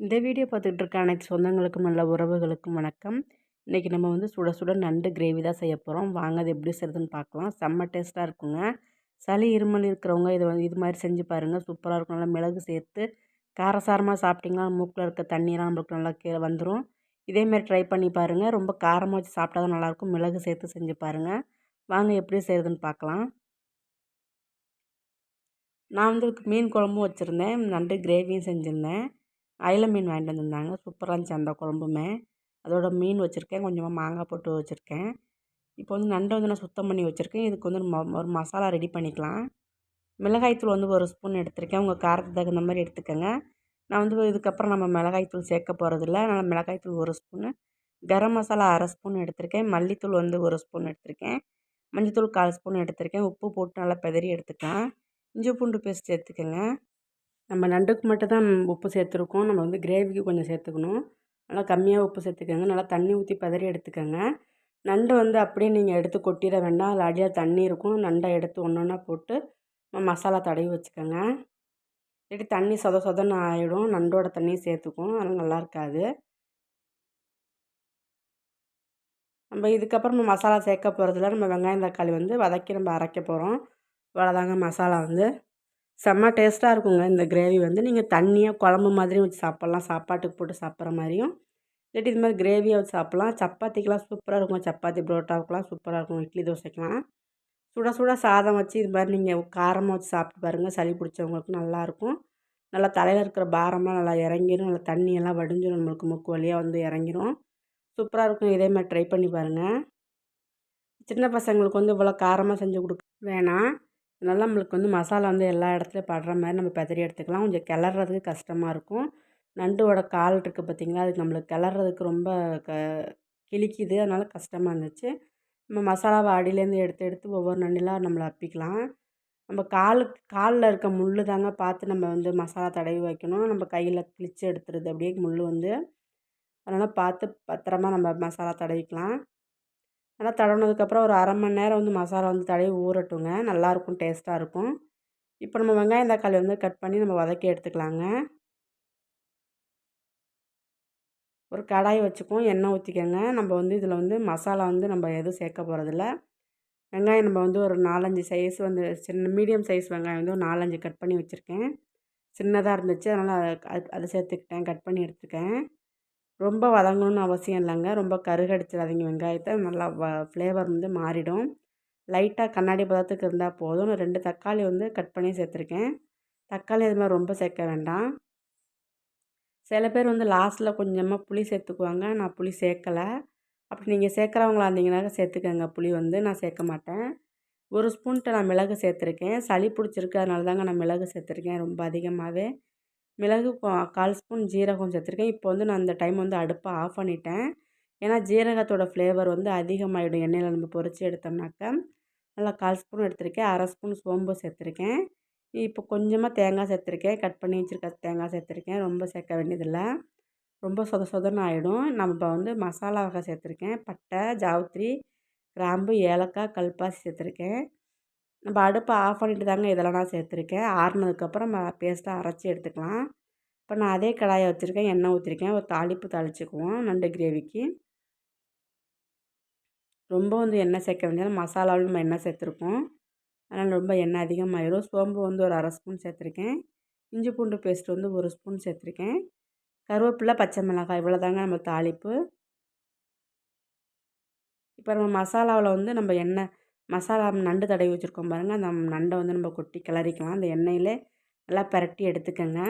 இந்த வீடியோ பார்த்துக்கிட்டு இருக்க அனைத்து சொந்தங்களுக்கும் நல்ல உறவுகளுக்கும் வணக்கம். இன்றைக்கி நம்ம வந்து சுட சுட நண்டு கிரேவி தான் செய்ய போகிறோம் வாங்க அது எப்படி செய்யுதுன்னு பார்க்கலாம். செம்ம டேஸ்ட்டாக இருக்குங்க. சளி இருமல் இருக்கிறவங்க இதை வந்து இது மாதிரி செஞ்சு பாருங்கள் சூப்பராக இருக்கும். நல்லா மிளகு சேர்த்து காரசாரமாக சாப்பிட்டிங்கன்னா மூக்கில் இருக்க தண்ணியெலாம் நம்மளுக்கு நல்லா கீழே வந்துடும் இதேமாரி ட்ரை பண்ணி பாருங்கள் ரொம்ப காரமாக வச்சு சாப்பிட்டா தான் நல்லாயிருக்கும். மிளகு சேர்த்து செஞ்சு பாருங்கள் வாங்க எப்படி செய்யுதுன்னு பார்க்கலாம். நான் வந்து மீன் குழம்பும் வச்சுருந்தேன். நண்டு கிரேவியும் செஞ்சுருந்தேன். அயில மீன் வாங்கிட்டு வந்திருந்தாங்க. சூப்பராக இருந்துச்சு அந்த குழம்புமே. அதோட மீன் வச்சுருக்கேன். கொஞ்சமாக மாங்காய் போட்டு வச்சுருக்கேன். இப்போ வந்து நண்டை வந்து நான் சுத்தம் பண்ணி வச்சுருக்கேன். இதுக்கு வந்து ஒரு மசாலா ரெடி பண்ணிக்கலாம். மிளகாய்த்தூள் வந்து ஒரு ஸ்பூன் எடுத்திருக்கேன். உங்கள் காரத்துக்கு தகுந்த மாதிரி எடுத்துக்கோங்க. நான் வந்து இதுக்கப்புறம் நம்ம மிளகாய்த்தூள் சேர்க்க போகிறதில்ல அதனால் மிளகாய்த்தூள் ஒரு ஸ்பூனு. கரம் மசாலா அரை ஸ்பூன் எடுத்திருக்கேன். மல்லித்தூள் வந்து ஒரு ஸ்பூன் எடுத்திருக்கேன். மஞ்சத்தூள் கால் ஸ்பூன் எடுத்திருக்கேன். உப்பு போட்டு நல்லா பெதறி எடுத்துக்கலாம். இஞ்சி பூண்டு பேஸ்ட் எடுத்துக்கோங்க நம்ம நண்டுக்கு மட்டும் தான் உப்பு சேர்த்துருக்கோம். நம்ம வந்து கிரேவிக்கு கொஞ்சம் சேர்த்துக்கணும். நல்லா கம்மியாக உப்பு சேர்த்துக்கோங்க. நல்லா தண்ணி ஊற்றி பதறி எடுத்துக்கோங்க. நண்டு வந்து அப்படியே நீங்கள் எடுத்து கொட்டிட வேண்டாம். அதில் அடியாக தண்ணி இருக்கும். நண்டை எடுத்து ஒன்று ஒன்றா போட்டு மசாலா தடவி வச்சுக்கோங்க. இல்லாட்டி தண்ணி சொத சொதன்னு ஆகிடும் நண்டோட தண்ணி சேர்த்துக்கும் அதெல்லாம் நல்லா இருக்காது. நம்ம இதுக்கப்புறம் மசாலா சேர்க்க போகிறதுல நம்ம வெங்காயம் தக்காளி வந்து வதக்கி நம்ம அரைக்க போகிறோம் இவ்வளோதாங்க மசாலா வந்து. செம்ம டேஸ்ட்டாக இருக்குங்க. இந்த கிரேவி வந்து. நீங்கள் தண்ணியாக குழம்பு மாதிரியும் வச்சு சாப்பிட்லாம். சாப்பாட்டுக்கு போட்டு சாப்பிட்ற மாதிரியும். இல்லாட்டி இது மாதிரி கிரேவியாக வச்சு சாப்பிட்லாம். சப்பாத்திக்கெலாம் சூப்பராக இருக்கும். சப்பாத்தி புரோட்டாவுக்கெலாம் சூப்பராக இருக்கும். இட்லி தோசைக்கெலாம் சுட சுட சாதம் வச்சு இது மாதிரி நீங்கள் காரமாக வச்சு சாப்பிட்டு பாருங்கள் சளி பிடிச்சவங்களுக்கு நல்லாயிருக்கும் நல்லா தலையில் இருக்கிற பாரமாக நல்லா இறங்கிடும் நல்லா தண்ணியெல்லாம் வடிஞ்சிடும் நம்மளுக்கு முக்கு வழியாக வந்து இறங்கிடும் சூப்பராக இருக்கும். இதே மாதிரி ட்ரை பண்ணி பாருங்கள் சின்ன பசங்களுக்கு வந்து இவ்வளோ காரமாக செஞ்சு கொடுக்க வேணாம். அதனால் நம்மளுக்கு வந்து மசாலா வந்து எல்லா இடத்துலையும் படுற மாதிரி நம்ம பெதறி எடுத்துக்கலாம். கொஞ்சம் கிளறதுக்கு கஷ்டமாக இருக்கும். நண்டோட கால் இருக்குது பார்த்திங்களா அதுக்கு நம்மளுக்கு கிளறதுக்கு ரொம்ப க கிழிக்குது. அதனால் கஷ்டமாக இருந்துச்சு. நம்ம மசாலாவை அடியிலேருந்து எடுத்து எடுத்து ஒவ்வொரு நண்டிலாம் நம்மளை அப்பிக்கலாம். நம்ம காலுக்கு காலில் இருக்க முள் தாங்க பார்த்து நம்ம வந்து மசாலா தடவி வைக்கணும். நம்ம கையில் கிழிச்சு எடுத்துருது அப்படியே முள் வந்து அதனால் பார்த்து பத்திரமா நம்ம மசாலா தடவிக்கலாம். நல்லா தடவுனதுக்கப்புறம் ஒரு அரை மணி நேரம் வந்து மசாலா வந்து தடவி ஊறட்டுங்க. நல்லாயிருக்கும் டேஸ்ட்டாக இருக்கும். இப்போ நம்ம வெங்காயம் தக்காளி வந்து கட் பண்ணி நம்ம வதக்கி எடுத்துக்கலாங்க. ஒரு கடாய் வச்சுக்குவோம் எண்ணெய் ஊற்றிக்கோங்க நம்ம வந்து இதில் வந்து மசாலா வந்து நம்ம எதுவும் சேர்க்க போகிறதில்ல வெங்காயம் நம்ம வந்து ஒரு நாலஞ்சு சைஸ் வந்து சின்ன மீடியம் சைஸ் வெங்காயம் வந்து ஒரு நாலஞ்சு கட் பண்ணி வச்சுருக்கேன். சின்னதாக இருந்துச்சு அதனால் அது அதை சேர்த்துக்கிட்டேன் கட் பண்ணி எடுத்துருக்கேன் ரொம்ப வதங்கணும்னு அவசியம் இல்லைங்க. ரொம்ப கருகடிச்சிடாதீங்க வெங்காயத்தை. நல்லா வ ஃப்ளேவர் வந்து மாறிடும். லைட்டாக கண்ணாடி பதத்துக்கு இருந்தால் போதும். ரெண்டு தக்காளி வந்து கட் பண்ணி சேர்த்துருக்கேன். தக்காளி அது மாதிரி ரொம்ப சேர்க்க வேண்டாம். சில பேர் வந்து லாஸ்ட்டில் கொஞ்சமாக புளி சேர்த்துக்குவாங்க. நான் புளி சேர்க்கலை. அப்படி நீங்கள் சேர்க்குறவங்களா இருந்தீங்கனாக்க சேர்த்துக்கோங்க. புளி வந்து நான் சேர்க்க மாட்டேன். ஒரு ஸ்பூன்கிட்ட நான் மிளகு சேர்த்துருக்கேன். சளி பிடிச்சிருக்கு அதனால தாங்க நான் மிளகு சேர்த்துருக்கேன். ரொம்ப அதிகமாகவே மிளகு கால் ஸ்பூன் ஜீரகம் சேர்த்துருக்கேன். இப்போ வந்து நான் அந்த டைம் வந்து அடுப்பை ஆஃப் பண்ணிட்டேன். ஏன்னா ஜீரகத்தோட ஃப்ளேவர் வந்து அதிகமாகிடும் எண்ணெயில் நம்ம பொறிச்சு எடுத்தோம்னாக்கா. நல்லா கால் ஸ்பூன் எடுத்திருக்கேன். அரை ஸ்பூன் சோம்பு சேர்த்துருக்கேன். இப்போ கொஞ்சமாக தேங்காய் சேர்த்துருக்கேன். கட் பண்ணி வச்சுருக்க தேங்காய் சேர்த்துருக்கேன். ரொம்ப சேர்க்க வேண்டியதில்லை. ரொம்ப சொத சொதன்னு ஆகிடும் நம்ம வந்து மசாலா வகை சேர்த்துருக்கேன். பட்டை ஜாவுத்திரி கிராம்பு ஏலக்காய் கல்பாசி சேர்த்துருக்கேன். நம்ம அடுப்பை ஆஃப் பண்ணிட்டு தாங்க இதெல்லாம் நான் சேர்த்துருக்கேன். ஆறுனதுக்கப்புறம் நம்ம பேஸ்ட்டாக அரைச்சி எடுத்துக்கலாம். இப்போ நான் அதே கடாயை வச்சுருக்கேன். எண்ணெய் ஊற்றிருக்கேன் ஒரு தாளிப்பு தாளிச்சுக்குவோம் நண்டு கிரேவிக்கு. ரொம்ப வந்து எண்ணெய் சேர்க்க வேண்டியது மசாலாவில் நம்ம எண்ணெய் சேர்த்துருக்கோம் அதனால் ரொம்ப எண்ணெய் அதிகமாகிடும் சோம்பு வந்து ஒரு அரை ஸ்பூன் சேர்த்துருக்கேன். இஞ்சி பூண்டு பேஸ்ட் வந்து ஒரு ஸ்பூன் சேர்த்துருக்கேன். கருவேப்பிலை பச்சை மிளகாய் இவ்வளோ தாங்க நம்ம தாளிப்பு. இப்போ நம்ம மசாலாவில் வந்து நம்ம எண்ணெய் மசாலா நண்டு தடவி வச்சுருக்கோம் பாருங்கள் அந்த நண்டை வந்து நம்ம கொட்டி கிளறிக்கலாம். அந்த எண்ணெயில் நல்லா பரட்டி எடுத்துக்கோங்க.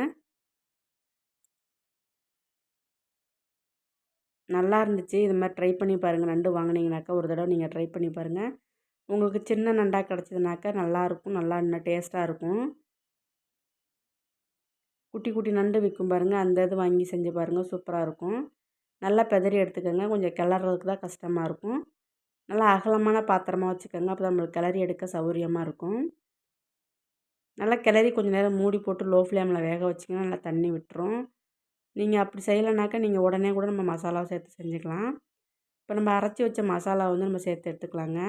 நல்லா இருந்துச்சு. இது மாதிரி ட்ரை பண்ணி பாருங்கள் நண்டு வாங்கினீங்கனாக்கா ஒரு தடவை நீங்கள் ட்ரை பண்ணி பாருங்கள் உங்களுக்கு சின்ன நண்டாக கிடச்சிதுனாக்கா நல்லாயிருக்கும் நல்லா இன்னும் டேஸ்ட்டாக இருக்கும். குட்டி குட்டி நண்டு விற்கும் பாருங்கள் அந்த இது வாங்கி செஞ்சு பாருங்கள் சூப்பராக இருக்கும். நல்லா பெதறி எடுத்துக்கோங்க. கொஞ்சம் கிளறதுக்கு தான் கஷ்டமாக இருக்கும். நல்லா அகலமான பாத்திரமாக வச்சுக்கோங்க. அப்போ நம்மளுக்கு கிளறி எடுக்க சௌகரியமாக இருக்கும். நல்லா கிளறி கொஞ்சம் நேரம் மூடி போட்டு லோ ஃப்ளேமில் வேக வச்சிங்கன்னா நல்லா தண்ணி விட்டுரும். நீங்கள் அப்படி செய்யலைனாக்கா நீங்கள் உடனே கூட நம்ம மசாலாவை சேர்த்து செஞ்சுக்கலாம். இப்போ நம்ம அரைச்சி வச்ச மசாலாவை வந்து நம்ம சேர்த்து எடுத்துக்கலாங்க.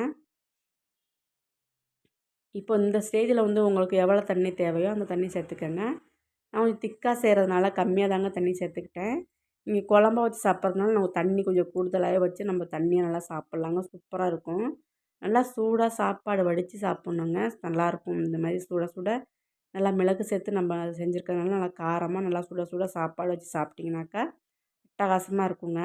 இப்போ இந்த ஸ்டேஜில் வந்து உங்களுக்கு எவ்வளோ தண்ணி தேவையோ அந்த தண்ணி சேர்த்துக்கோங்க. நான் கொஞ்சம் திக்காக செய்கிறதுனால கம்மியாக தாங்க தண்ணி சேர்த்துக்கிட்டேன். நீங்கள் குழம்பா வச்சு சாப்பிட்றதுனால நம்ம தண்ணி கொஞ்சம் கூடுதலாகவே வச்சு நம்ம தண்ணியை நல்லா சாப்பிட்லாங்க. சூப்பராக இருக்கும். நல்லா சூடாக சாப்பாடு வடித்து சாப்பிட்ணுங்க. நல்லாயிருக்கும் இந்த மாதிரி சுட சுட நல்லா மிளகு சேர்த்து நம்ம செஞ்சுருக்கறதுனால நல்லா காரமாக நல்லா சுட சுட சாப்பாடு வச்சு சாப்பிட்டிங்கனாக்கா அட்டகாசமாக இருக்குங்க.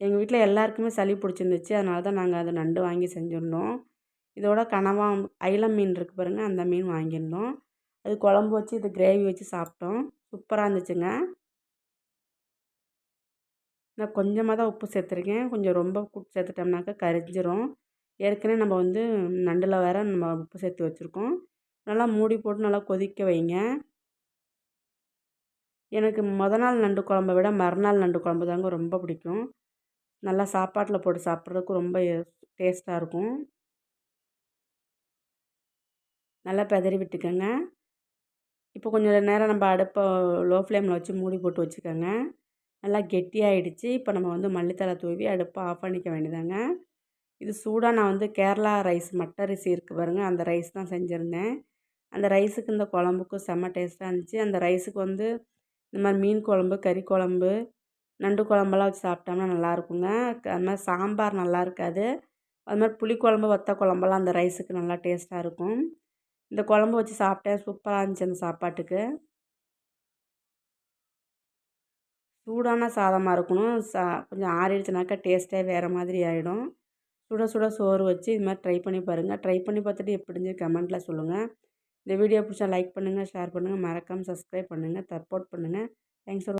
எங்கள் வீட்டில் எல்லாருக்குமே சளி பிடிச்சிருந்துச்சு. அதனால தான் நாங்கள் அதை நண்டு வாங்கி செஞ்சுருந்தோம். இதோட கனவா ஐலம் மீன் இருக்குது பாருங்கள் அந்த மீன் வாங்கியிருந்தோம். அது குழம்பு வச்சு இது கிரேவி வச்சு சாப்பிட்டோம். சூப்பராக இருந்துச்சுங்க. நான் கொஞ்சமாக தான் உப்பு சேர்த்துருக்கேன். கொஞ்சம் ரொம்ப உப்பு சேர்த்துட்டோம்னாக்கா கரிஞ்சிரும். ஏற்கனவே நம்ம வந்து நண்டில் வேறு நம்ம உப்பு சேர்த்து வச்சுருக்கோம். நல்லா மூடி போட்டு நல்லா கொதிக்க வைங்க. எனக்கு மொதல் நாள் நண்டு குழம்ப விட மறுநாள் நண்டு குழம்பு தாங்க ரொம்ப பிடிக்கும். நல்லா சாப்பாட்டில் போட்டு சாப்பிட்றதுக்கு ரொம்ப டேஸ்ட்டாக இருக்கும். நல்லா பெதறி விட்டுக்கோங்க. இப்போ கொஞ்சம் நேரம் நம்ம அடுப்பை லோ ஃப்ளேமில் வச்சு மூடி போட்டு வச்சுக்கோங்க. நல்லா கெட்டியாகிடுச்சு இப்போ நம்ம வந்து மல்லித்தலை தூவி அடுப்பை ஆஃப் பண்ணிக்க வேண்டியதாங்க இது சூடாக நான் வந்து கேரளா ரைஸ் மட்டை அரிசி இருக்குது பாருங்கள் அந்த ரைஸ் தான் செஞ்சுருந்தேன். அந்த ரைஸுக்கு இந்த குழம்புக்கும் செம்ம டேஸ்ட்டாக இருந்துச்சு. அந்த ரைஸுக்கு வந்து இந்த மாதிரி மீன் குழம்பு கறி குழம்பு நண்டு குழம்பெல்லாம் வச்சு சாப்பிட்டோம்னா நல்லாயிருக்குங்க அது மாதிரி சாம்பார் நல்லா இருக்காது. அது மாதிரி புளிக்குழம்பு வத்த குழம்பெல்லாம் அந்த ரைஸுக்கு நல்லா டேஸ்ட்டாக இருக்கும். இந்த குழம்பு வச்சு சாப்பிட்டேன். சூப்பராக இருந்துச்சு அந்த சாப்பாட்டுக்கு. சூடான சாதமாக இருக்கணும். சா கொஞ்சம் ஆறிடுச்சுனாக்கா டேஸ்ட்டே வேறு மாதிரி ஆகிடும் சுட சுட சோறு வச்சு இது மாதிரி ட்ரை பண்ணி பாருங்கள் ட்ரை பண்ணி பார்த்துட்டு எப்படிஞ்சு கமெண்ட்டில் சொல்லுங்கள் இந்த வீடியோ பிடிச்சா லைக் பண்ணுங்கள் ஷேர் பண்ணுங்கள் மறக்காமல் சப்ஸ்கிரைப் பண்ணுங்கள் சப்போர்ட் பண்ணுங்கள் தேங்க்ஸ் ஃபார்